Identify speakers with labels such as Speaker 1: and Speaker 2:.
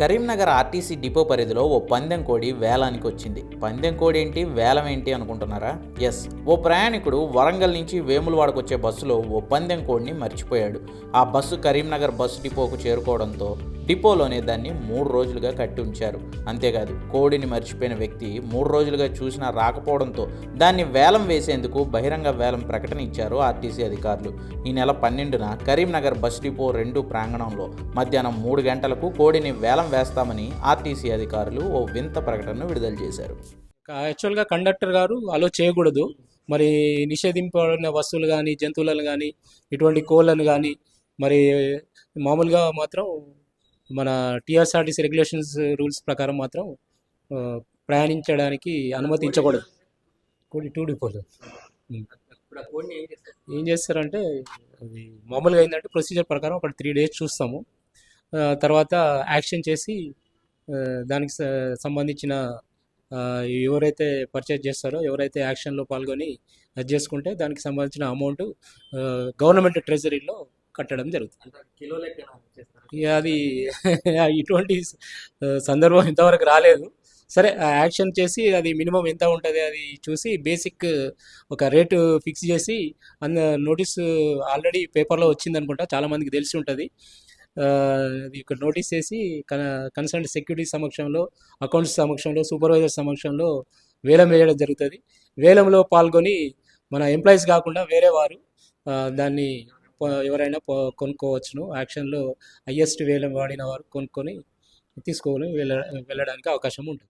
Speaker 1: Karimnagar RTC depot పరిధిలో ఓ పందెం కోడి వేలానికి వచ్చింది. పందెం కోడి ఏంటి వేలం ఏంటి అనుకుంటున్నారా? ఎస్. ఓ ప్రయాణికుడు వరంగల్ నుంచి వేములవాడకు వచ్చే బస్సులో ఓ పందెం కోడిని మర్చిపోయాడు. ఆ బస్సు కరీంనగర్ బస్సు డిపోకు చేరుకోవడంతో డిపోలోనే దాన్ని మూడు రోజులుగా కట్టి ఉంచారు. అంతేకాదు కోడిని మర్చిపోయిన వ్యక్తి మూడు రోజులుగా చూసినా రాకపోవడంతో దాన్ని వేలం వేసేందుకు బహిరంగ వేలం ప్రకటన ఇచ్చారు ఆర్టీసీ అధికారులు. ఈ నెల పన్నెండున కరీంనగర్ బస్ డిపో రెండు ప్రాంగణంలో మధ్యాహ్నం మూడు గంటలకు కోడిని వేలం వేస్తామని ఆర్టీసీ అధికారులు ఓ వింత ప్రకటనను విడుదల చేశారు.
Speaker 2: యాక్చువల్గా కండక్టర్ గారు అలో చేయకూడదు. మరి నిషేధింపబడిన వస్తువులు కానీ జంతువులను కానీ ఇటువంటి కోళ్ళను కానీ మరి మామూలుగా మాత్రం మన టీఎస్ఆర్టీసీ రెగ్యులేషన్స్ రూల్స్ ప్రకారం మాత్రం ప్రయాణించడానికి అనుమతించకూడదు. కోడి టూ డిపోలు. ఏం చేస్తారంటే అది మామూలుగా ఏంటంటే ప్రొసీజర్ ప్రకారం ఒక త్రీ డేస్ చూస్తాము. తర్వాత యాక్షన్ చేసి దానికి సంబంధించిన ఎవరైతే పర్చేజ్ చేస్తారో ఎవరైతే యాక్షన్లో పాల్గొని అది చేసుకుంటే దానికి సంబంధించిన అమౌంట్ గవర్నమెంట్ ట్రెజరీలో కట్టడం జరుగుతుంది. అది ఇటువంటి సందర్భం ఇంతవరకు రాలేదు. సరే యాక్షన్ చేసి అది మినిమం ఎంత ఉంటుంది అది చూసి బేసిక్ ఒక రేటు ఫిక్స్ చేసి అంద నోటీస్ ఆల్రెడీ పేపర్లో వచ్చింది అనుకుంటా చాలా మందికి తెలిసి ఉంటుంది. అది ఒక నోటీస్ చేసి కన్సర్న్ సెక్యూరిటీ సమక్షంలో అకౌంట్స్ సమక్షంలో సూపర్వైజర్ సమక్షంలో వేలం వేయడం జరుగుతుంది. వేలంలో పాల్గొని మన ఎంప్లాయీస్ కాకుండా వేరే వారు దాన్ని ఎవరైనా కొనుక్కోవచ్చును. యాక్షన్లో హయ్యెస్ట్ వేలం వాడిన వారు కొనుక్కొని తీసుకోవాలి. వెళ్ళ వెళ్ళడానికి అవకాశం ఉంటుంది.